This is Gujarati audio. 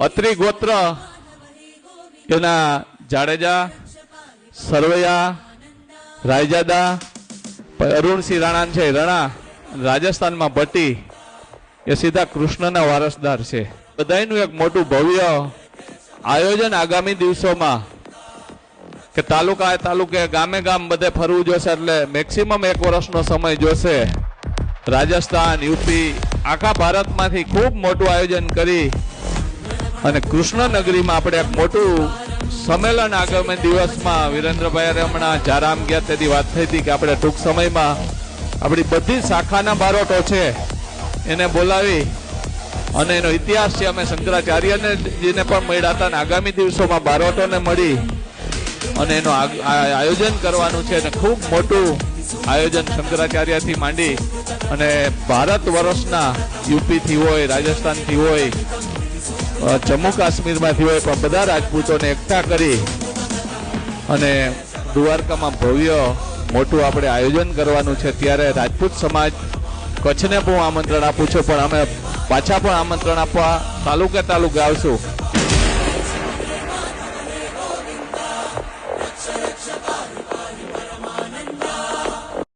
અત્રિ ગોત્ર એના જાડેજા, સરવૈયા, રાયજાદા અરુણસિંહ રાણા છે, રણા રાજસ્થાનમાં ભટ્ટી, એ સીધા કૃષ્ણના વારસદાર છે. બધાયનું એક મોટું ભવ્ય આયોજન આગામી દિવસોમાં કે તાલુકા તાલુકે, ગામે ગામ બધે ફરવું જોશે, એટલે મેક્સિમમ એક વર્ષનો સમય જોશે. રાજસ્થાન, યુપી, આખા ભારતમાંથી ખૂબ મોટું આયોજન કરી અને કૃષ્ણનગરીમાં આપણે એક મોટું સંમેલન આગામી દિવસમાં વિરેન્દ્રભાઈ હમણાં જારામ ગયા તેથી વાત થઈ હતી કે આપણે ટૂંક સમયમાં આપણી બધી શાખાના બારોટો છે, એને બોલાવી અને એનો ઇતિહાસ છે, અમે શંકરાચાર્યને જીને પણ મળ્યા હતા અને આગામી દિવસોમાં બારોટોને મળી અને એનું આયોજન કરવાનું છે અને ખૂબ મોટું આયોજન શંકરાચાર્યથી માંડી અને ભારત વર્ષના યુપીથી હોય, રાજસ્થાનથી હોય જમ્મુ કાશ્મીરમાંથી હોય પણ બધા રાજપૂતોને એકઠા કરી અને દ્વારકામાં ભવ્ય મોટું આપણે આયોજન કરવાનું છે. ત્યારે રાજપૂત સમાજ કચ્છને પણ આમંત્રણ આપું છું, પણ અમે પાછા પણ આમંત્રણ આપવા તાલુકે તાલુકે આવશું.